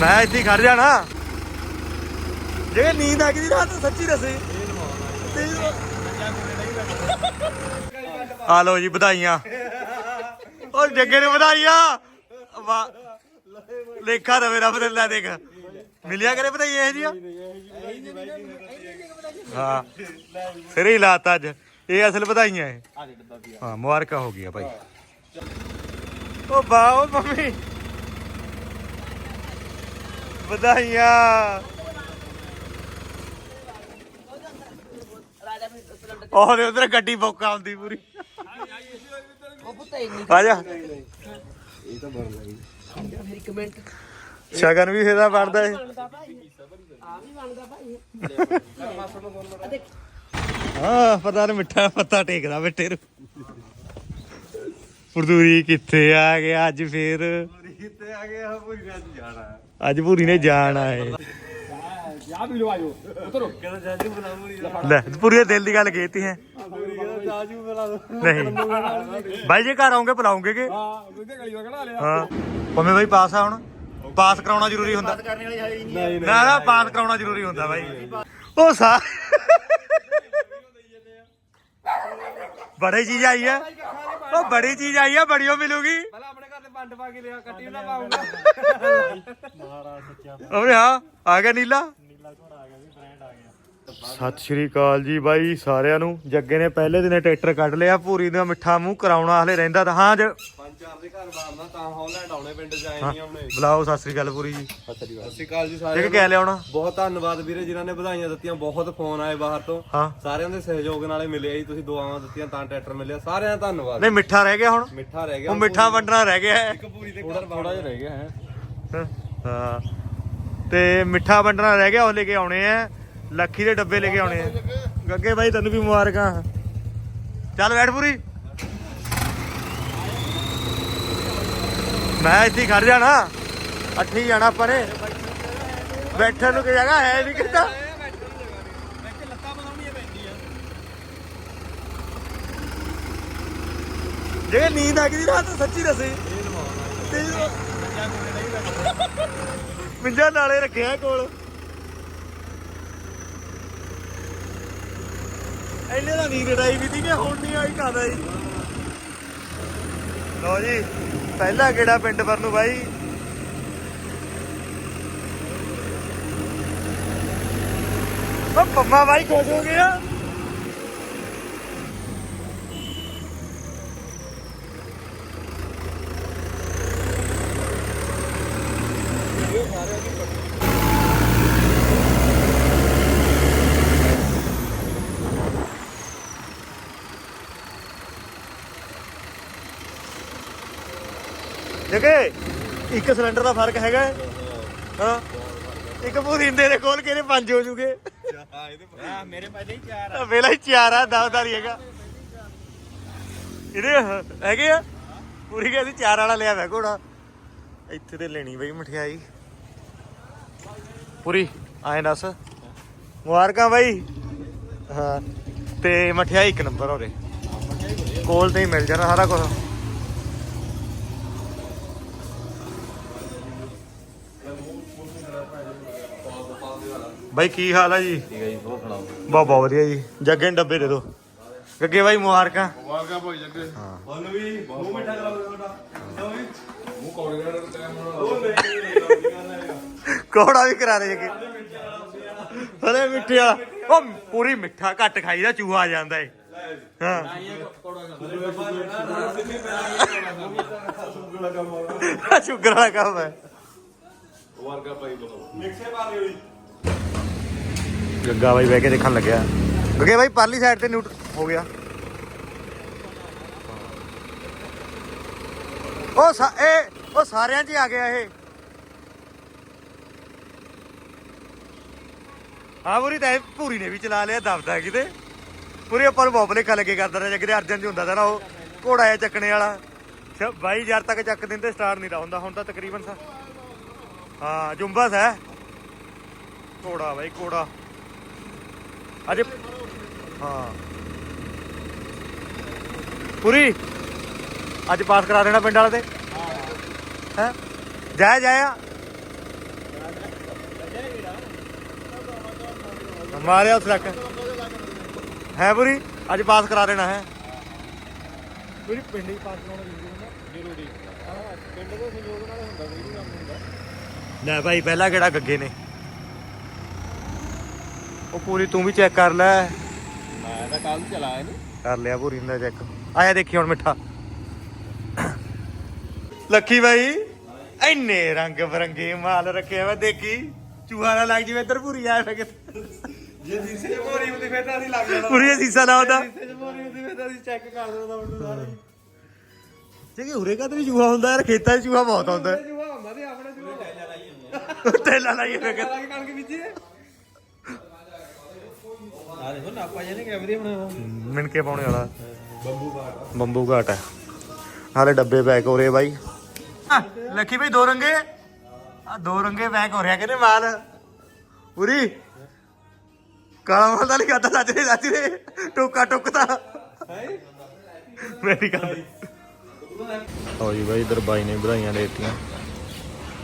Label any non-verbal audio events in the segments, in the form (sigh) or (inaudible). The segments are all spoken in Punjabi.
ਮੈਂ ਇੱਥੇ ਖੜ ਜਾਣਾ। ਜੇ ਨੀਂਦ ਆ ਗਈ ਰਾਤ ਸੱਚੀ ਦੱਸੇ। ਆ ਲੋ ਜੀ, ਵਧਾਈਆਂ। ਉਹ ਜੱਗੇ ਨੂੰ ਵਧਾਈਆਂ। ਵਾਹ ਲੇਖਾ ਦਾ ਮੇਰਾ ਬਦਲਾ ਦੇਖ। ਮਿਲਿਆ ਕਰੇ ਵਧਾਈਆਂ ਇਹ ਜੀਆਂ ਹਾਂ। ਸਿਰੇ ਹੀ ਲਾਤਾ ਅੱਜ। ਇਹ ਅਸਲ ਵਧਾਈਆਂ ਹੈ ਹਾਂ, ਮੁਬਾਰਕਾਂ ਹੋ ਗਈਆਂ ਭਾਈ। ਉਹ ਵਾਹ ਉਹ ਮੰਮੀ। ਵਧਾਈਆਂ। ਉਹ ਉਧਰ ਗੱਡੀ ਬੋਕਾ ਆਉਂਦੀ ਪੂਰੀ। ਆ ਜਾ। ਇਹ ਤਾਂ ਬਣ ਲੱਗੀ ਫਿਰ ਇੱਕ ਸ਼ਗਨ ਵੀ ਫੇਰਾ ਬਣਦਾ ਏ। ਹਾਂ, ਪਤਾ ਨਹੀਂ ਮਿੱਠਾ ਪੱਤਾ ਟੇਕਦਾ ਬੇਟੇ ਨੂੰ ਫਰਦੂਰੀ ਕਿੱਥੇ ਆ ਗਿਆ ਅੱਜ ਫੇਰ ਕਿੱਥੇ ਆ ਗਿਆ ਪੂਰੀ ਰਾਤ ਜਾਣਾ ਅੱਜ ਪੂਰੀ ਨੇ ਜਾਣਾ ਏ ਯਾ ਵੀ ਲੋ ਆਇਓ ਉਤਰੋ ਕਹਿੰਦਾ ਜਾਜੂ ਬੁਲਾ ਪੂਰੀ ਲੈ ਪੂਰੀ ਦੇ ਦਿਲ ਦੀ ਗੱਲ ਕੀਤੀ ਹੈ ਪੂਰੀ ਕਹਿੰਦਾ ਜਾਜੂ ਬੁਲਾ ਦੋ ਨਹੀਂ ਬਾਈ ਜੇ ਘਰ ਆਉਂਗੇ ਬੁਲਾਉਂਗੇ ਕਿ ਹਾਂ ਉਹਦੇ ਗਲੀ ਵਗੜਾ ਲਿਆ ਹਾਂ ਪੰਮੇ ਬਾਈ ਪਾਸ ਆ ਹੁਣ ਪਾਸ ਕਰਾਉਣਾ ਜ਼ਰੂਰੀ ਹੁੰਦਾ ਨਹੀਂ ਨਾ ਨਾ ਪਾਸ ਕਰਾਉਣਾ ਜ਼ਰੂਰੀ ਹੁੰਦਾ ਬਾਈ ਉਹ ਸਾ ਬੜੀ ਚੀਜ਼ ਆਈ ਆ। ਉਹ ਬੜੀ ਚੀਜ਼ ਆਈ ਆ ਬੜੀਓ ਮਿਲੂਗੀ। ਪਹਿਲਾਂ ਆਪਣੇ ਘਰ ਤੇ ਵੰਡ ਪਾ ਕੇ ਲਿਆ ਕੱਟੀ ਨਾ। ਪਾਉਂਗਾ ਉਹ ਹਾਂ ਆ ਗਿਆ ਨੀਲਾ। ਸਤਿ ਸ਼੍ਰੀ ਅਕਾਲ ਜੀ ਬਾਈ ਸਾਰਿਆਂ ਨੂੰ। ਜੱਗੇ ਨੇ ਪਹਿਲੇ ਦਿਨੇ ਟਰੈਕਟਰ ਕੱਢ ਲਿਆ ਪੂਰੀ ਦਾ ਮਿੱਠਾ ਮੂੰਹ ਕਰਾਉਣਾ ਹਲੇ ਰਹਿੰਦਾ ਤਾਂ। ਹਾਂ ਜ ਪੰਜ ਚਾਰ ਦੇ ਘਰ ਬਾਰਨਾ ਤਾਂ ਹੌਲੈਂਡ ਆਉਣੇ ਪਿੰਡ ਚ ਆਏ ਨਹੀਂ ਆਉਣੇ। ਬੁਲਾਓ ਸਤਿ ਸ਼੍ਰੀ ਅਕਾਲ ਪੂਰੀ ਜੀ। ਸਤਿ ਸ਼੍ਰੀ ਅਕਾਲ ਜੀ ਇੱਕ ਸਾਰਿਆਂ ਕਹਿ ਲਿਆਉਣਾ ਬਹੁਤ ਧੰਨਵਾਦ ਵੀਰੇ ਜਿਨ੍ਹਾਂ ਨੇ ਵਧਾਈਆਂ ਦਿੱਤੀਆਂ ਬਹੁਤ ਫੋਨ ਆਏ ਬਾਹਰ ਤੋਂ। ਸਾਰਿਆਂ ਦੇ ਸਹਿਯੋਗ ਨਾਲੇ ਮਿਲਿਆ ਜੀ ਤੁਸੀਂ ਦੁਆਵਾਂ ਦਿੱਤੀਆਂ ਤਾਂ ਟਰੈਕਟਰ ਮਿਲਿਆ। ਸਾਰਿਆਂ ਦਾ ਧੰਨਵਾਦ। ਨਹੀਂ ਮਿੱਠਾ ਰਹਿ ਗਿਆ ਹੁਣ। ਮਿੱਠਾ ਰਹਿ ਗਿਆ। ਉਹ ਮਿੱਠਾ ਵੰਡਣਾ ਰਹਿ ਗਿਆ। ਹੈ ਇੱਕ ਪੂਰੀ ਦੇ ਘਰ ਥੋੜਾ ਜਿਹਾ ਰਹਿ ਗਿਆ ਹੈ। ਹਾਂ। ਤੇ ਮਿੱਠਾ ਵੰਡਣਾ ਰਹਿ ਗਿਆ ਉਹ ਲੈ ਕੇ ਆਉਣੇ ਆ। ਲੱਖੀ ਦੇ ਡੱਬੇ ਲੈ ਕੇ ਆਉਣੇ ਆ। ਗੱਗੇ ਬਾਈ ਤੈਨੂੰ ਵੀ ਮੁਬਾਰਕਾਂ। ਚੱਲ ਬੈਠ ਪੂਰੀ। ਮੈਂ ਇੱਥੇ ਖੜ ਜਾਣਾ। ਅੱਠੀ ਜਾਣਾ ਆਪਾਂ ਨੇ। ਬੈਠਣ ਨੂੰ ਕੀ ਜਗ੍ਹਾ ਹੈ ਵੀ ਕਿੱਦਾਂ? ਜੇ ਨੀਂਦ ਆ ਗਈ ਰਾਤ ਸੱਚੀ ਦੱਸੇ। ਮਿੰਜਾ ਨਾਲੇ ਰੱਖਿਆ ਕੋਲ। ਐਨੇ ਦਾ ਨੀਂਦ ਡਾਈ ਵੀ ਤੀ ਕਿ ਹੁਣ ਨਹੀਂ ਆਈ ਕਾਦਾ ਜੀ। ਲੋ ਜੀ, ਪਹਿਲਾ ਕਿਹੜਾ ਪਿੰਡ ਪਰ ਨੂੰ ਬਾਈ। ਉਹ ਪੰਮਾ ਬਾਈ ਖੁਸ਼ ਹੋ ਗਿਆ ਜਗੇ ਇੱਕ ਸਿਲੰਡਰ ਦਾ ਫ਼ਰਕ ਹੈਗਾ ਹੈ? ਹਾਂ। ਇੱਕ ਪੂਰਿੰਦੇ ਦੇ ਕੋਲ ਕਿਹਨੇ ਪੰਜ ਹੋ ਜੂਗੇ? ਹਾਂ ਮੇਰੇ ਪਹਿਲੇ ਹੀ ਚਾਰ ਤਾਂ ਵੇਲਾ ਹੀ ਚਾਰ ਆ ਦਵਦਾਰੀ ਹੈਗਾ। ਇਹਦੇ ਹੈਗੇ ਆ? ਪੂਰੀ ਕਹਿੰਦੀ ਚਾਰ ਵਾਲਾ ਲਿਆ ਵੇ ਘੋੜਾ। ਇੱਥੇ ਤੇ ਲੈਣੀ ਬਈ ਮਠਿਆਈ। ਪੂਰੀ ਆਏ ਦੱਸ। ਮੁਬਾਰਕਾਂ ਬਾਈ। ਹਾਂ ਤੇ ਮਠਿਆਈ ਇੱਕ ਨੰਬਰ ਹੋਰੇ ਕੋਲ ਤੇ ਹੀ ਮਿਲ ਜਾਣਾ ਸਾਰਾ ਕੁਝ ਬਾਈ ਕੀ ਹਾਲ ਆ ਜੀ? ਠੀਕ ਹੈ ਜੀ ਸੁਣਾਓ? ਬਹੁਤ ਬਹੁਤ ਵਧੀਆ ਜੀ। ਜੱਗੇ ਨੂੰ ਡੱਬੇ ਦੇ ਦਿਓ। ਗੱਗੇ ਬਾਈ ਮੁਬਾਰਕਾਂ। ਵਾਗਾ ਭਾਈ ਜੱਗੇ। ਹਾਂ। ਵੀ ਮੂੰਹ ਮਿੱਠਾ ਤੁਹਾਡਾ। ਲਓ ਵੀ ਮੂੰਹ ਕੌੜੇ ਕਰ ਟਾਈਮ ਕੋੜਾ ਵੀ ਕਰਾ ਦੇ ਜੱਗੇ। ਹਲੇ ਮਿੱਠਿਆ ਉਹ ਪੂਰੀ ਮਿੱਠਾ ਘੱਟ ਖਾਈਦਾ ਚੂਹਾ ਆ ਜਾਂਦਾ ਏ। ਹਾਂ। ਸ਼ੂਗਰ ਵਾਲਾ ਕੰਮ ਹੈ। ਵਾਰਗਾ ਭਾਈ ਬਤਾਓ ਮਿਕਸੇ ਪਾ ਜੀ। ਗੱਗਾ ਬਾਈ ਬਹਿ ਕੇ ਦੇਖਣ ਲੱਗਿਆ। ਗੱਗੇ ਬਾਈ, ਪਰਲੀ ਸਾਈਡ ਤੇ ਨਿਊਟ ਹੋ ਗਿਆ। ਉਹ ਸਾ- ਇਹ, ਉਹ ਸਾਰਿਆਂ 'ਚ ਆ ਗਿਆ ਇਹ। ਹਾਂ ਪੂਰੀ ਤਾਂ ਪੂਰੀ ਨੇ ਵੀ ਚਲਾ ਲਿਆ, ਦਬਦਾ ਕਿਤੇ। ਪੂਰੀ ਉੱਪਰ ਬੋਬਲੇ ਖਾ ਲੱਗੇ ਕਰਦਾ ਰਿਹਾ ਕਿਤੇ ਅਰਜਨ ਜੀ ਹੁੰਦਾ ਸੀ ਨਾ ਉਹ ਘੋੜਾ ਜਿਹਾ ਚੱਕਣੇ ਵਾਲਾ। ਛ- ਬਾਈ ਹਜ਼ਾਰ ਤੱਕ ਚੱਕ ਦਿੰਦੇ ਸਟਾਰ ਨਹੀਂ ਦਾ ਹੁੰਦਾ, ਹੁਣ ਤਾਂ ਤਕਰੀਬਨ ਹਾਂ, ਜੁੰਬਸ ਹੈ। ਘੋੜਾ ਬਾਈ, ਘੋੜਾ। ਅੱਜ ਹਾਂ। ਪੂਰੀ? ਅੱਜ ਪਾਸ ਕਰਾ ਦੇਣਾ ਪਿੰਡ ਵਾਲੇ ਤੇ? ਹੈ? ਜਾਇਆ ਜਾਇਆ। ਮਾਰਿਆ ਉਸ ਰੱਖ ਹੈ ਪੂਰੀ? ਅੱਜ ਪਾਸ ਕਰਾ ਦੇਣਾ ਹੈ। ਪੂਰੀ ਪਿੰਡ ਹੀ ਪਾਸ ਕਰਾਉਣਾ ਜ਼ਰੂਰੀ ਹੁੰਦਾ ਜ਼ਰੂਰੀ। ਹਾਂ ਪਿੰਡ ਦੇ ਸਹਿਯੋਗ ਨਾਲ ਹੁੰਦਾ ਕੋਈ ਵੀ ਕੰਮ ਹੁੰਦਾ। ਲੈ ਭਾਈ ਪਹਿਲਾ ਕਿਹੜਾ ਗੱਗੇ ਨੇ? ਉਹ ਪੂਰੀ ਤੂੰ ਵੀ ਚੈੱਕ ਕਰ ਲੈ। ਮੈਂ ਤਾਂ ਕੱਲ ਚਲਾਇਆ ਨਹੀਂ ਕਰ ਲਿਆ ਪੂਰੀ ਦਾ ਚੈੱਕ ਆਇਆ ਦੇਖੀ ਹੁਣ ਮਿੱਠਾ। ਲੱਖੀ ਬਾਈ ਇੰਨੇ ਰੰਗ ਬਰੰਗੇ ਮਾਲ ਰੱਖਿਆ ਵਾ ਦੇਖੀ। ਚੂਹਾ ਨਾ ਲੱਗ ਜਿਵੇਂ ਇੱਧਰ ਪੂਰੀ ਵਾ ਕਿਤੇ ਜੇ ਸੀਸੇ ਮੋਰੀ ਹੁੰਦੀ ਫਿਰ ਤਾਂ ਅਸੀਂ ਲੱਗ ਜਾਣਾ। ਪੂਰੀ ਸੀਸਾ ਨਾ ਹੁੰਦਾ ਸੀਸੇ ਮੋਰੀ ਹੁੰਦੀ ਫਿਰ ਤਾਂ ਅਸੀਂ ਚੈੱਕ ਕਰ ਦਿੰਦਾ ਮੈਨੂੰ ਸਾਰੇ। ਜੇ ਕਿ ਉਰੇ ਕਾ ਤੇ ਚੂਹਾ ਹੁੰਦਾ ਯਾਰ ਖੇਤਾਂ 'ਚ ਚੂਹਾ ਬਹੁਤ ਹੁੰਦਾ ਜੂਆ ਹੁੰਦਾ ਤੇ ਆਪਣੇ ਜੂਆ ਤੇਲਾ ਲਾਈਏ ਵੇ ਲਾ ਕੇ ਕਣਕ ਬੀਜੀ ਆ ਦੇਖੋ ਨਾਪਾ ਜਿਹਨੇ ਕੈਮਰੇ ਬਣਾਇਆ ਮਿਣ ਕੇ ਪਾਉਣੇ ਵਾਲਾ। ਬੰਬੂ ਬਾਟ ਬੰਬੂ ਘਾਟ ਹੈ। ਹਾਲੇ ਡੱਬੇ ਪੈਕ ਹੋ ਰਹੇ ਬਾਈ। ਲੱਖੀ ਭਾਈ ਦੋ ਰੰਗੇ। ਆ ਦੋ ਰੰਗੇ ਪੈਕ ਹੋ ਰਿਹਾ ਕਹਿੰਦੇ ਮਾਲ? ਪੂਰੀ ਕਾਲਾ ਮਾਲ ਦਾ ਨਹੀਂ ਕਰਦਾ ਸੱਚ ਨੇ ਸੱਚ ਨੇ ਟੋਕਾ ਟੁੱਕਦਾ ਮੇਰੀ ਗੱਲ। ਹੋ ਜੀ ਬਾਈ ਇਧਰ ਬਾਈ ਨੇ ਵਧਾਈਆਂ ਦਿੱਤੀਆਂ।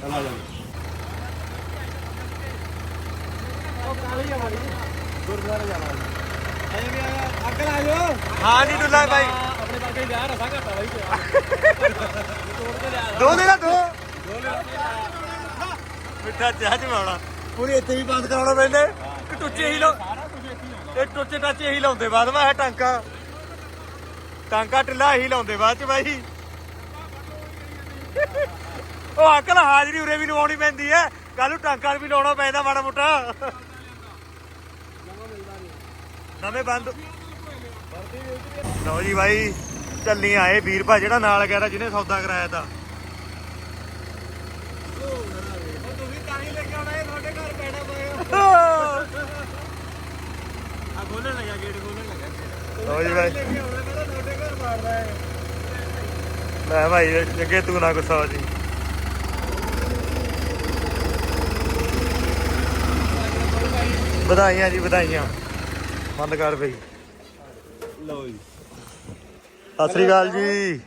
ਚਲ ਆ ਜਾ। ਉਹ ਕਾਲੀ ਆ ਮਾਰੀ ਗੁਰਦੁਆਰੇ ਜਾਣਾ ਐ ਵੀ ਆਇਆ ਅੱਗ ਲਾ ਜੋ ਹਾਂ ਜੀ ਦੁੱਲਾ ਬਾਈ ਆਪਣੇ ਵਰਗੇ ਵਿਆਹ ਰਸਾ ਘਟਾ ਬਾਈ ਦੋ ਦੇ ਲਾ ਦੋ। ਮਿੱਠਾ ਚਾਹ ਚ ਮਾਉਣਾ ਪੂਰੀ ਇੱਥੇ ਵੀ ਬੰਦ ਕਰਾਉਣਾ ਪੈਂਦਾ। ਕਿ ਟੁੱਚੇ ਹੀ ਲਾ ਹੀ ਇਹ ਟੁੱਚੇ ਟਾਚੇ ਹੀ ਲਾਉਂਦੇ ਬਾਅਦ ਮੈਂ ਇਹ ਟਾਂਕਾ। ਟਾਂਕਾ ਢਿੱਲਾ ਹੀ ਲਾਉਂਦੇ ਬਾਅਦ ਚ ਬਾਈ। ਉਹ ਅਕਲ ਹਾਜ਼ਰੀ ਉਰੇ ਵੀ ਲਵਾਉਣੀ ਪੈਂਦੀ ਐ ਕੱਲ ਨੂੰ ਟਾਂਕਾ ਵੀ ਲਾਉਣਾ ਪੈਂਦਾ ਮਾੜਾ ਮੋਟਾ। ਨਵੇਂ ਬੰਦ। ਲਓ ਜੀ ਬਾਈ ਚੱਲੀ ਆਏ ਵੀਰ ਭਾ ਜਿਹੜਾ ਨਾਲ ਗਿਆ ਜਿਹਨੇ ਸੌਦਾ ਕਰਾਇਆ ਤਾ। ਤੁਸੀਂ ਤਾਂ ਹੀ ਲੈ ਕੇ ਆਉਣਾ ਇਹ ਤੁਹਾਡੇ ਘਰ ਪੈਣਾ ਪਏ ਆ ਖੋਲਣ ਲੱਗਾ ਗੇਟ ਖੋਲਣ ਲੱਗਾ ਲਓ ਜੀ ਬਾਈ। ਲੈ ਕੇ ਆਉਣਾ ਕਹਿੰਦਾ ਤੁਹਾਡੇ ਘਰ ਮਾਰਦਾ ਹੈ ਲੈ ਭਾਈ ਅੱਗੇ ਤੂੰ ਨਾ ਗੁੱਸਾ ਹੋ ਜੀ। ਵਧਾਈਆਂ ਜੀ ਵਧਾਈਆਂ। ਬੰਦ ਕਰ ਬਈ। ਲਓ ਜੀ। ਸਤਿ ਸ੍ਰੀ ਅਕਾਲ ਜੀ।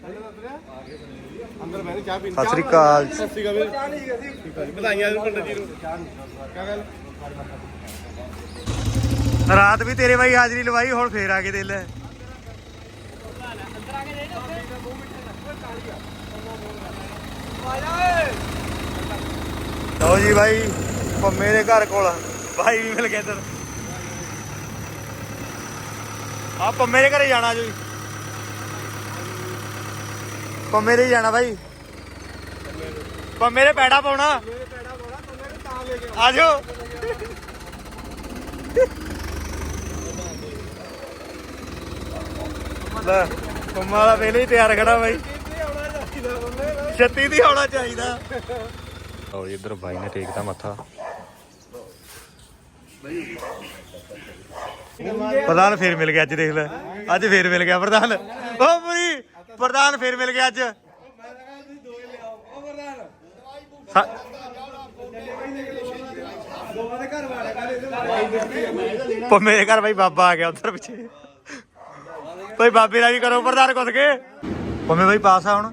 ਅੰਦਰ ਕੇ ਚਾਹ ਪੀਣ। ਸਤਿ ਸ੍ਰੀ ਅਕਾਲ। ਸਤਿ ਸ੍ਰੀ ਅਕਾਲ ਚਾਹ ਨਹੀਂ ਵਧਾਈਆਂ ਪੰਡਤ ਜੀ ਨੂੰ। ਕਿਆ ਗੱਲ? ਰਾਤ ਵੀ ਤੇਰੇ ਬਾਈ ਹਾਜ਼ਰੀ ਲਵਾਈ ਹੁਣ ਫੇਰ ਆ ਕੇ ਦੇ ਲੈ। ਲਓ ਜੀ ਬਾਈ ਪੰਮੇ ਦੇ ਘਰ ਕੋਲ। ਭਾਈ ਵੀ ਮਿਲ ਗਿਆ ਇੱਧਰ। ਆ ਪੰਮੇ ਦੇ ਘਰੇ ਜਾਣਾ ਜੀ। ਪੰਮੇ ਦੇ ਜਾਣਾ ਬਾਈ। ਪੰਮੇ ਦੇ ਪੈੜਾ ਪਾਉਣਾ। ਆ ਜਾਓ ਲੈ, ਪੰਮਾ ਵਾਲਾ ਪਹਿਲੇ ਹੀ ਤਿਆਰ ਖੜਾ ਬਾਈ। ਛੱਤੀ ਦੀ ਹੋਣਾ ਚਾਹੀਦਾ। ਲਓ ਜੀ, ਇੱਧਰ ਬਾਈ ਨੇ ਟੇਕਦਾ ਮੱਥਾ। ਪ੍ਰਧਾਨ ਫੇਰ ਮਿਲ ਗਿਆ ਅੱਜ, ਦੇਖ ਲੈ। ਅੱਜ ਫੇਰ ਮਿਲ ਗਿਆ ਪ੍ਰਧਾਨ। ਓ ਪੂਰੀ ਪ੍ਰਧਾਨ ਫੇਰ ਮਿਲ ਗਿਆ ਅੱਜ। ਮੈਂ ਘਰ ਮੇਰੇ ਘਰ ਬਾਈ ਬਾਬਾ ਆ ਗਿਆ ਉਧਰ ਪਿੱਛੇ। ਭਾਈ ਬਾਬੇ ਦਾ ਵੀ ਕਰੋ ਪ੍ਰਧਾਨ ਕੁੱਟ ਕੇ। ਪੰਮੇ ਬਾਈ ਪਾਸ ਆ ਹੁਣ।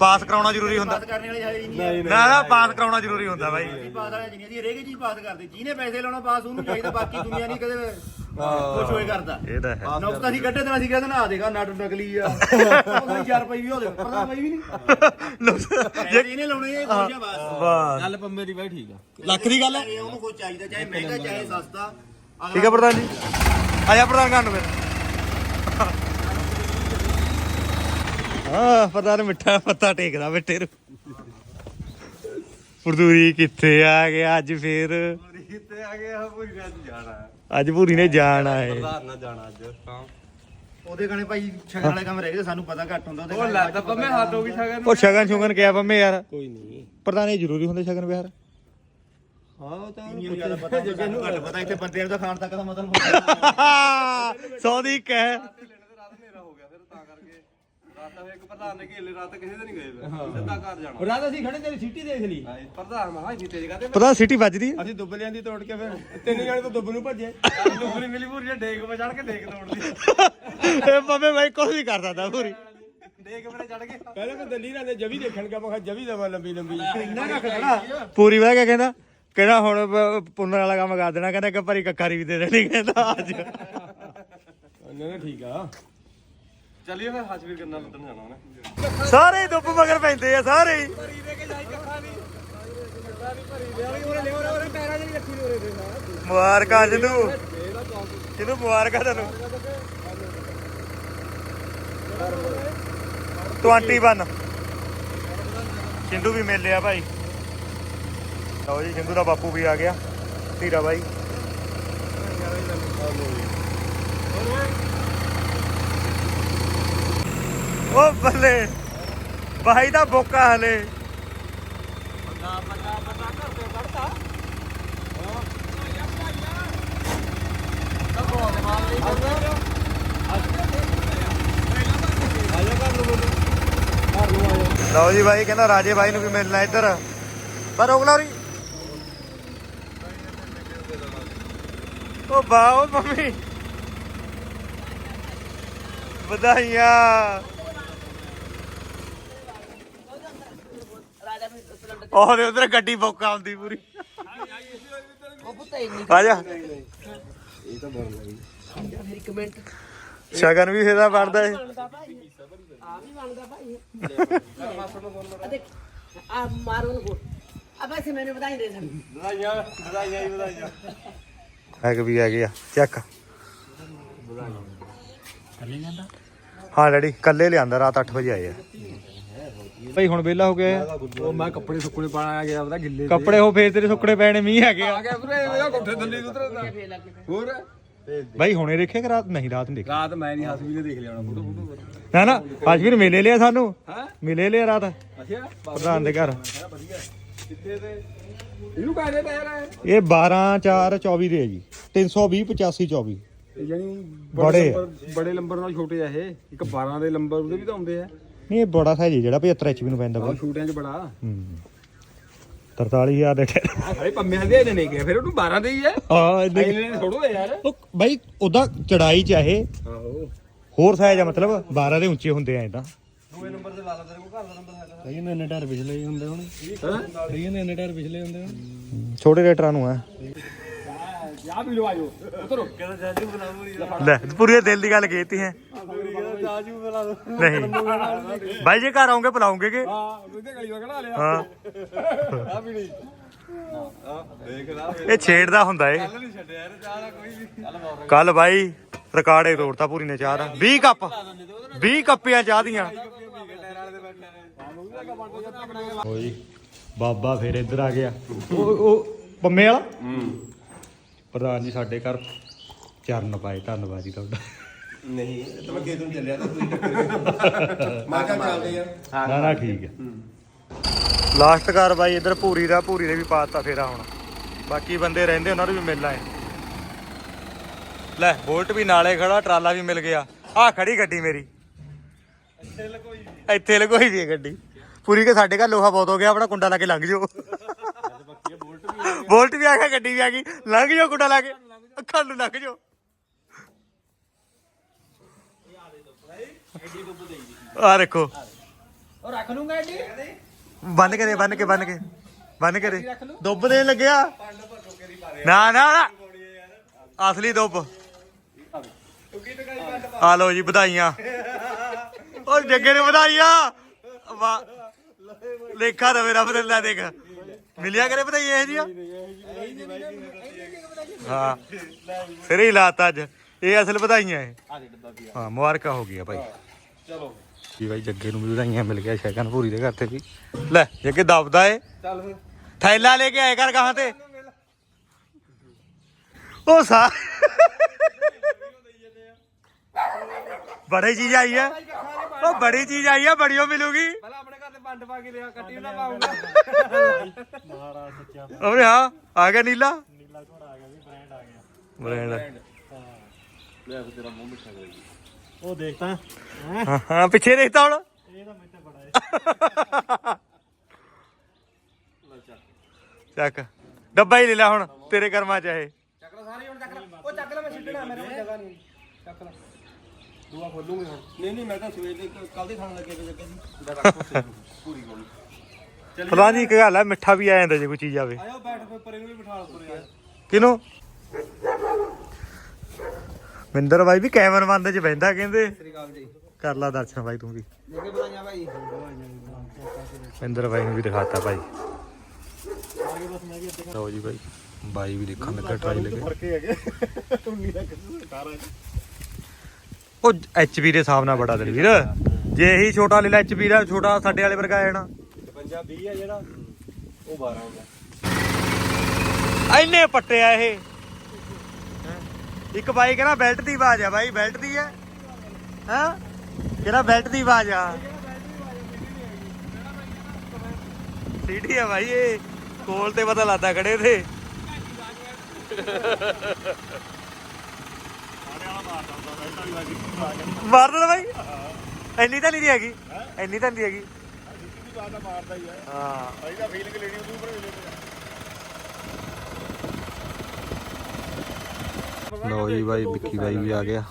ਪਾਸ ਕਰਾਉਣਾ ਜ਼ਰੂਰੀ ਹੁੰਦਾ। ਕਰਨੇ ਵਾਲੀ ਹੈ ਹੀ ਨਹੀਂ ਨਹੀਂ ਨਾ ਨਾ ਪਾਸ ਕਰਾਉਣਾ ਜ਼ਰੂਰੀ ਹੁੰਦਾ ਬਾਈ। ਪਾਸ ਵਾਲੇ ਜਿੰਨੀ ਦੀ ਹਰੇਕ ਚੀਜ਼ ਪਾਸ ਕਰਦੇ। ਜਿਹਨੇ ਪੈਸੇ ਲਾਉਣਾ ਪਾਸ ਉਹਨੂੰ ਚਾਹੀਦਾ ਬਾਕੀ ਦੁਨੀਆ ਨਹੀਂ ਕਦੇ ਕੁਝ ਹੋਏ ਕਰਦਾ। ਇਹ ਤਾਂ ਹੈ। ਨੁਕਤਾ ਅਸੀਂ ਕੱਢੇ ਤਾਂ ਅਸੀਂ ਕਹਿੰਦੇ ਨਾ ਆ ਦੇਖਾ ਨਟ ਨਕਲੀ ਆ। (laughs) ਉਹ 4 ਰੁਪਏ ਵੀ ਹੋ ਦੇ ਪਰਦਾ ਪਈ ਵੀ ਨਹੀਂ। ਪੈਸੇ ਇਹਨੇ ਲਾਉਣੇ ਇਹ ਕੁਝ ਬਸ। ਵਾਹ। ਗੱਲ ਪੰਮੇ ਦੀ ਬਾਈ ਠੀਕ ਆ। ਲੱਖ ਦੀ ਗੱਲ ਹੈ। ਇਹ ਉਹਨੂੰ ਕੁਝ ਚਾਹੀਦਾ ਚਾਹੇ ਮਹਿੰਗਾ ਚਾਹੇ ਸਸਤਾ। ਠੀਕ ਹੈ ਪ੍ਰਧਾਨ ਜੀ। ਆਇਆ ਪ੍ਰਧਾਨ ਕਰਨ ਫਿਰ। ਹਾਂ ਪ੍ਰਧਾਨ ਮਿੱਠਾ ਪੱਤਾ ਟੇਕਦਾ ਬੇਟੇ ਨੂੰ। ਫਰਦੂਰੀ ਕਿੱਥੇ ਆ ਗਿਆ ਅੱਜ ਫੇਰ? ਕਿੱਥੇ ਆ ਗਿਆ ਪੂਰੀ ਰਾਤ ਜਾਣਾ। ਅੱਜ ਭੂਰੀ ਨੇ ਜਾਣਾ ਹੈ ਪ੍ਰਧਾਨ ਨਾਲ ਜਾਣਾ ਅੱਜ। ਹਾਂ। ਉਹਦੇ ਕਣੇ ਭਾਈ ਛਗਣ ਵਾਲੇ ਕੰਮ ਰਹਿ ਗਏ ਸਾਨੂੰ ਪਤਾ ਘੱਟ ਹੁੰਦਾ ਉਹਦੇ ਉਹ ਲੱਦਾ ਪੰਮੇ ਹੱਥ ਹੋ ਗਈ ਸ਼ਗਨ ਉਹ ਸ਼ਗਨ ਸ਼ੁਗਨ ਕਿਹਾ ਪੰਮੇ ਯਾਰ? ਕੋਈ ਨਹੀਂ। ਪ੍ਰਧਾਨ ਇਹ ਜ਼ਰੂਰੀ ਹੁੰਦੇ ਸ਼ਗਨ ਵਿਹਾਰ? ਹਾਂ ਉਹ ਤਾਂ ਨਹੀਂ ਜ਼ਿਆਦਾ ਪਤਾ ਜੱਗੇ ਨੂੰ ਘੱਟ ਪਤਾ ਇੱਥੇ ਬੰਦੇ ਨੂੰ ਤਾਂ ਖਾਣ ਤੱਕ ਦਾ ਮਤਲਬ ਹੁੰਦਾ। (laughs) ਸੌ ਦੀ ਇੱਕ ਹੈ ਰਾਤ ਹਨੇਰਾ ਹੋ ਗਿਆ ਫਿਰ ਤਾਂ ਕਰਕੇ ਪ੍ਰਧਾਨ ਨੇ ਘੇਲੇ ਰਾਤ ਕਿਸੇ ਦੇ ਨਹੀਂ ਗਏ ਫਿਰ। ਸਿੱਧਾ ਘਰ ਜਾਣਾ। ਰਾਤ ਅਸੀਂ ਖੜੇ ਤੇਰੀ ਸੀਟੀ ਦੇਖ ਲਈ। ਹਾਂ, ਪ੍ਰਧਾਨ ਮਹਾ ਇੰਨੀ ਤੇਜ਼ ਕਰਦੇ ਪਤਾ ਸਿਟੀ ਵੱਜਦੀ। ਹੈ ਅਸੀਂ ਦੁੱਬ ਲਿਆਂਦੀ ਤੋੜ ਕੇ ਫਿਰ ਤਿੰਨ ਜਾਣੇ ਤਾਂ ਦੁੱਬ ਨੂੰ ਭੱਜੇ। ਦੁੱਬਲੀ ਮਿਲੀ ਪੂਰੀ ਨੇ ਡੇਕ ਪੇ ਚੜ ਕੇ ਡੇਕ ਤੋੜਦੀ ਇਹ ਪੰਮੇ ਬਾਈ ਕੁਝ ਵੀ ਕਰ ਸਕਦਾ ਭੂਰੀ ਡੇਕ ਪੇ ਚੜ ਕੇ ਪਹਿਲਾਂ ਮੈਂ ਦਿੱਲੀ ਰਹਿੰਦੇ ਜਵੀ ਦੇਖਣ ਗਿਆ ਮੈਂ ਕਿਹਾ ਜਵੀ ਦਵਾ ਲੰਬੀ ਲੰਬੀ। ਇੰਨਾ ਕੱਖ ਖੜਾ ਪੂਰੀ ਬਹਿ ਕੇ ਕਹਿੰਦਾ ਕਹਿੰਦਾ ਹੁਣ ਪ- ਪੁੰਨ ਵਾਲਾ ਕੰਮ ਕਰ ਦੇਣਾ ਕਹਿੰਦਾ ਇੱਕ ਭਰੀ ਕੱਕਾਰੀ ਵੀ ਦੇ ਦੇਣੀ ਕਹਿੰਦਾ ਅੱਜ। ਨੇ ਠੀਕ ਆ। ਚੱਲੀਏ ਫਿਰ ਹਸਵੀਰ ਕਰਨਾ ਲੱਦਣ ਜਾਣਾ ਉਹਨੇ? ਸਾਰੇ ਦੁੱਪ ਮਗਰ ਪੈਂਦੇ ਆ ਸਾਰੇ ਹੀ। ਭਰੀ ਦੇ ਕੇ ਜਾਈ ਕੱਖਾ ਦੇ। ਮੁਬਾਰਕਾਂ ਜਿੰਦੂ। ਜਿੰਦੂ ਮੁਬਾਰਕਾਂ ਤੈਨੂੰ? 21 ਸਿੰਧੂ ਵੀ ਮਿਲ ਲਿਆ ਭਾਈ। ਲਓ ਜੀ ਸਿੰਧੂ ਦਾ ਬਾਪੂ ਵੀ ਆ ਗਿਆ ਧੀਰਾ ਬਾਈ ਉਹ ਬੱਲੇ। ਭਾਈ ਦਾ ਬੋਕਾ ਹਲੇ। ਬੰਦਾ ਬੰਦਾ ਬੰਦਾ ਘਰ ਤੇ ਲਓ ਜੀ ਬਾਈ ਕਹਿੰਦਾ ਰਾਜੇ ਬਾਈ ਨੂੰ ਵੀ ਮਿਲਣਾ ਇੱਧਰ। ਪਰ ਰੋਗਲਾਰੀ ਉਹ ਬਾਓ ਮੰਮੀ। ਵਧਾਈਆਂ। ਸਿਲੰਡਰ ਉਹਦੇ ਉਧਰ ਗੱਡੀ ਬੋਕਾ ਆਉਂਦੀ ਪੂਰੀ। ਉਹ ਪੁੱਤ ਇੰਨੀ ਆ ਜਾ। ਇਹ ਤਾਂ ਬਣ ਫਿਰ ਸ਼ਗਨ ਵੀ ਫੇਦਾ ਬਣਦਾ ਏ। ਬਣਦਾ ਭਾਈ ਆ ਵੀ ਬਣਦਾ ਭਾਈ ਆ ਮਾਰੋ ਨੂੰ ਆ ਵੈਸੇ ਮੈਨੂੰ ਵਧਾਈ ਦੇ ਸਨ ਵਧਾਈਆਂ ਵਧਾਈਆਂ ਹੀ ਵਧਾਈਆਂ ਹੈਗ ਵੀ ਆ ਗਿਆ ਚੱਕ। ਹਾਂ ਡੈਡੀ ਕੱਲੇ ਲਿਆਂਦਾ ਰਾਤ 8 ਵਜੇ ਆਏ ਆ। ਭਾਈ ਹੁਣ ਵਿਹਲਾ ਹੋ ਗਿਆ ਉਹ ਮੈਂ ਕੱਪੜੇ ਸੁੱਕਣੇ ਪਾਣ ਆ ਗਿਆ ਉਹਦਾ ਗਿੱਲੇ ਕੱਪੜੇ ਉਹ ਫੇਰ ਤੇਰੇ ਸੁੱਕਣੇ ਪੈਣੇ ਮੀਂਹ ਹੈਗੇ ਆ ਆ ਗਿਆ ਵੀਰੇ ਇਹਦਾ ਕੋਠੇ ਥੱਲੇ ਉਤਰਦਾ। ਫੇਰ ਲੱਗ ਹੋਰ? ਬਾਈ ਹੁਣੇ ਦੇਖੇ ਕਿ ਰਾਤ ਨਹੀਂ ਰਾਤ ਨੂੰ ਦੇਖੇ। ਰਾਤ ਮੈਂ ਨਹੀਂ ਹਸਵੀ ਨੇ ਦੇਖ ਲਿਆ ਹੋਣਾ ਫੋਟੋ ਫੋਟੋ ਨਾ ਨਾ ਅੱਜ ਵੀਰ ਮਿਲੇ ਲਿਆ ਸਾਨੂੰ। ਹਾਂ? ਮਿਲੇ ਲਿਆ ਰਾਤ। ਅੱਛਾ। ਪ੍ਰਧਾਨ ਦੇ ਘਰ। ਵਧੀਆ। ਕਿੱਥੇ ਤੇ? ਇਹਨੂੰ ਕਹਿੰਦੇ ਤਾਂ ਯਾਰ ਇਹ 12 4 24 ਦੇ ਹੈ ਜੀ। 320 85 24 ਇਹ ਜਾਨੀ ਬੜੇ ਬੜੇ ਲੰਬਰ ਨਾਲ ਛੋਟੇ ਆ ਇਹ। ਇੱਕ 12 ਦੇ ਲੰਬਰ ਉਹਦੇ ਵੀ ਤਾਂ ਆਉਂਦੇ ਆ। ਨਹੀਂ ਇਹ ਬੜਾ ਸਾਈਜ਼ ਜਿਹੜਾ 75 ਐਚਪੀ ਨੂੰ ਪੈਂਦਾ ਆਹ ਬਾਈ ਛੋਟਿਆਂ 'ਚ ਬੜਾ। ਹੂੰ। 43000 ਦੇ ਆ ਸਾਰੇ ਪੰਮਿਆਂ ਦੇ ਨੇ ਗਿਆ ਫਿਰ ਉਹਨੂੰ 12 ਦੇ ਹੀ ਆ। ਹਾਂ ਇੰਨੇ ਇਹਨੇ ਨੇ ਥੋੜੋ ਯਾਰ। ਉਹ ਬਾਈ ਉਹਦਾ ਚੜਾਈ ਚ ਆ ਇਹ। ਆਹੋ। ਹੋਰ ਸਾਈਜ਼ ਆ ਮਤਲਬ 12 ਦੇ ਉੱਚੇ ਹੁੰਦੇ ਆ ਇਦਾਂ ਦੂਏ ਨੰਬਰ ਤੇ ਲਾ ਲਾ ਤੇਰੇ ਕੋਲ ਘਰ ਦਾ ਨੰਬਰ ਹੈਗਾ। ਕਈ ਨੇ ਇੰਨੇ ਟਾਇਰ ਪਿਛਲੇ ਹੀ ਹੁੰਦੇ ਹੋਣੇ। ਹਾਂ? ਕਈ ਨੇ ਇੰਨੇ ਟਾਇਰ ਪਿਛਲੇ ਹੁੰਦੇ ਹੋਣੇ। ਛੋਟੇ ਰੇਟਰਾਂ ਨੂੰ ਆ। ਆ ਵੀ ਲੋ ਆਜੋ ਉਤਰੋ। ਕਹਿੰਦਾ ਜਾਜੂ ਬਣਾ ਲਓ ਲੈ ਪੂਰੇ ਦਿਲ ਦੀ ਗੱਲ ਕੀਤੀ ਹੈ। ਜਾਜੂ ਬਣਾ ਦੋ ਨਹੀਂ। ਬਾਈ ਜੇ ਘਰ ਆਉਂਗੇ ਬੁਲਾਉਂਗੇ ਕਿ? ਹਾਂ ਉਹਦੇ ਗਲੀ ਵਗੜਾ ਲਿਆ। ਹਾਂ। ਆ ਵੀ ਨਹੀਂ। ਆ ਦੇਖ ਲਾ। ਇਹ ਛੇੜਦਾ ਹੁੰਦਾ ਏ। ਕੱਲ ਬਾਈ ਰਿਕਾਰਡੇ ਤੋੜਤਾ ਪੂਰੀ ਨੇ ਚਾਹ ਦਾ। 20 ਕੱਪ। 20 ਕੱਪੀਆਂ ਚਾਹ ਦੀਆਂ। ਬਾਬਾ ਫੇਰ ਇੱਧਰ ਆ ਗਿਆ। ਉਹ ਉਹ ਪੰਮੇ ਵਾਲਾ? ਪ੍ਰਧਾਨ ਜੀ ਸਾਡੇ ਘਰ ਚਰਨ ਪਾਏ ਧੰਨਵਾਦ ਜੀ ਤੁਹਾਡਾ। ਨਹੀਂ ਤਾਂ ਮੈਂ ਖੇਤ ਨੂੰ ਚੱਲਿਆ ਤਾਂ ਤੁਸੀਂ ਟੱਕਰ ਮੈਂ ਕਿਹਾ ਚੱਲਦੇ ਆ। ਨਾ ਨਾ ਠੀਕ ਹੈ। ਲਾਸਟ ਕਾਰ ਬਾਈ ਇੱਧਰ ਪੂਰੀ ਦਾ ਪੂਰੀ ਦੇ ਵੀ ਪਾਤਾ ਫੇਰਾ ਹੁਣ। ਬਾਕੀ ਬੰਦੇ ਰਹਿੰਦੇ ਉਹਨਾਂ ਨੂੰ ਵੀ ਮਿਲਣਾ ਹੈ ਲੈ ਬੋਲਟ ਵੀ ਨਾਲੇ ਖੜਾ ਟਰਾਲਾ ਵੀ ਮਿਲ ਗਿਆ। ਆਹ ਖੜੀ ਗੱਡੀ ਮੇਰੀ। ਇੱਥੇ ਲਗੋਈ ਵੀ ਹੈ ਗੱਡੀ। ਪੂਰੀ ਕੇ ਸਾਡੇ ਘਰ ਲੋਹਾ ਬਹੁਤ ਹੋ ਗਿਆ ਆਪਣਾ ਕੁੰਡਾ ਲਾ ਕੇ ਲੰਘ ਜਾਓ। ਬੋਲਟ ਵੀ ਆ ਗਿਆ ਗੱਡੀ ਵੀ ਆ ਗਈ ਲੰਘ ਜਾਓ ਕੁੰਡਾ ਲਾ ਕੇ। ਅੱਖਾਂ ਨੂੰ ਲੰਘ ਜਾਓ। ਆ ਦੇਖੋ। ਉਹ ਰੱਖ ਲੂੰਗਾ ਐਡੀ? ਬੰਨ ਕੇ ਦੇ ਬੰਨ ਕੇ ਬੰਨ ਕੇ। ਬੰਨ ਕੇ ਦੇ। ਦੁੱਬ ਦੇਣ ਲੱਗਿਆ। ਨਾ ਨਾ। ਨਾ ਅਸਲੀ ਦੁੱਬ। ਆ ਲੋ ਜੀ ਵਧਾਈਆਂ। ਉਹ ਜੱਗੇ ਨੇ ਵਧਾਈਆਂ। ਵਾਹ ਲੇਖਾ ਦਾ ਮੇਰਾ ਬਦਲਦਾ ਦੇਖ। ਮਿਲਿਆ ਕਰੇ ਵਧਾਈਆਂ ਇਹ ਜੀਆਂ ਹਾਂ। ਸਿਰੇ ਹੀ ਲਾਤਾ ਅੱਜ। ਇਹ ਅਸਲ ਵਧਾਈਆਂ ਇਹ। ਹਾਂ ਮੁਬਾਰਕਾਂ ਹੋ ਗਈਆਂ ਭਾਈ। ਚਲੋ। ਜੀ ਭਾਈ ਜੱਗੇ ਨੂੰ ਵੀ ਵਧਾਈਆਂ ਮਿਲ ਗਿਆ ਸ਼ੈਕਨ ਪੂਰੀ ਦੇ ਘਰ ਤੇ ਵੀ। ਲੈ ਜੱਗੇ ਦਬਦਾ ਏ। ਚੱਲ ਫਿਰ। ਥੈਲਾ ਲੈ ਕੇ ਆਏ ਕਰ ਕਹਾਂ ਤੇ। ਉਹ ਸਾ ਬੜੀ ਚੀਜ਼ ਆਈ ਹੈ ਉਹ ਬੜੀ ਚੀਜ਼ ਆਈ ਹੈ ਬੜੀਓ ਮਿਲੂਗੀ। ਪਹਿਲਾਂ ਆਪਣੇ ਘਰ ਤੇ ਵੰਡ ਪਾ ਕੇ ਲਿਆ ਕੱਟੀ ਨਾ ਪਾਉਂਗਾ ਉਹਨੇ ਹਾਂ ਆ ਗਿਆ ਨੀਲਾ? ਨੀਲਾ ਘੋੜਾ ਆ ਗਿਆ ਵੀ ਬ੍ਰਾਂਡ ਆ ਗਿਆ। ਬ੍ਰਾਂਡ ਲੈ ਫਿਰ ਤੇਰਾ ਮੂੰਹ ਮਿੱਠਾ ਕਰਾਈ ਉਹ ਦੇਖਤਾ। ਹਾਂ? ਹਾਂ ਪਿੱਛੇ ਦੇਖਤਾ ਹੁਣ। ਇਹ ਤਾਂ ਮੈਥੇ ਬੜਾ ਚੱਕ। ਡੱਬਾ ਹੀ ਲੈ ਲੈ ਹੁਣ ਤੇਰੇ ਕਰਮਾਂ ਚ ਇਹ। ਚੱਕ ਲੈ ਸਾਰੇ ਹੁਣ ਚੱਕ ਲੈ। ਉਹ ਚੱਕ ਲੈ ਮੈਂ ਛੱਡਣਾ ਮੇਰੇ ਕੋਲ ਜਗ੍ਹਾ ਨਹੀਂ। ਚੱਕ ਲੈ। ਦੂਆ ਖੋਲੂਗੇ ਹੁਣ। ਨਹੀਂ ਨਹੀਂ ਮੈਂ ਤਾਂ ਸਵੇਰ ਦੇ ਕੱਲ ਦੇ ਖਾਣ ਲੱਗੇ ਤੇ ਜੱਗਾ ਜੀ ਰੱਖੋ ਪੂਰੀ ਗੋਲੀ ਫਲਾਂ ਜੀ ਇੱਕ ਗੱਲ ਹੈ ਮਿੱਠਾ ਵੀ ਆ ਜਾਂਦਾ ਜੇ ਕੋਈ ਚੀਜ਼ ਆਵੇ। ਆਇਓ ਬੈਠ ਪੇ ਪਰੇ ਨੂੰ ਵੀ ਬਿਠਾ ਲਓ ਪਰੇ ਕਿਨੂੰ ਮਿੰਦਰ ਬਾਈ ਵੀ ਕੈਮਰ ਬੰਦ ਚ ਬੈੰਦਾ ਕਹਿੰਦੇ। ਕਰ ਲਾ ਦਰਸ਼ਨ ਬਾਈ ਤੂੰ ਵੀ। ਦੇਖੇ ਬੁਲਾਈਆਂ ਭਾਈ ਮਿੰਦਰ ਬਾਈ ਨੂੰ ਵੀ ਦਿਖਾਤਾ ਭਾਈ ਲਓ ਜੀ ਬਾਈ। ਬਾਈ ਵੀ ਦੇਖਣ ਲੱਗਾ ਟਰਾਈ ਲੈ ਕੇ ਫ਼ਰਕ ਹੈਗੇ 19 ਦਾ 18 ਉਹ ਐਚਪੀ ਦੇ ਹਿਸਾਬ ਨਾਲ ਬੜਾ ਦਲਵੀਰ ਜੇ ਇਹੀ ਛੋਟਾ ਲੈ ਲੈ ਐਚਪੀ ਦਾ ਛੋਟਾ ਸਾਡੇ ਵਾਲੇ ਵਰਗਾ ਆ ਜਾਣਾ। 55 20 ਆ ਜਿਹੜਾ ਉਹ 12 ਹੁੰਦਾ ਐਨੇ ਪੱਟਿਆ ਇਹ। ਇੱਕ ਬਾਈ ਕਹਿੰਦਾ ਬੈਲਟ ਦੀ ਆਵਾਜ਼ ਆ ਬਾਈ ਬੈਲਟ ਦੀ ਹੈ। ਹਾਂ? ਕਹਿੰਦਾ ਬੈਲਟ ਦੀ ਆਵਾਜ਼ ਆ। ਸੀਟੀ ਆ ਬਾਈ ਇਹ। ਕੋਲ ਤੇ ਪਤਾ ਲੱਗਦਾ ਖੜੇ ਤੇ। ਮਾਰ ਦੋ ਬਾਈ ਇੰਨੀ ਤਾਂ ਨਹੀਂ ਹੈਗੀ। ਇੰਨੀ ਤਾਂ ਨਹੀਂ ਹੈਗੀ। ਮਾਰਦਾ ਹੀ ਆ। ਹਾਂ। ਭਾਈ ਦਾ ਫੀਲਿੰਗ ਲੈਣੀ ਉਹਨੂੰ ਪਰ ਲੋ ਜੀ ਬਾਈ ਵਿੱਕੀ ਬਾਈ ਵੀ ਆ ਗਿਆ।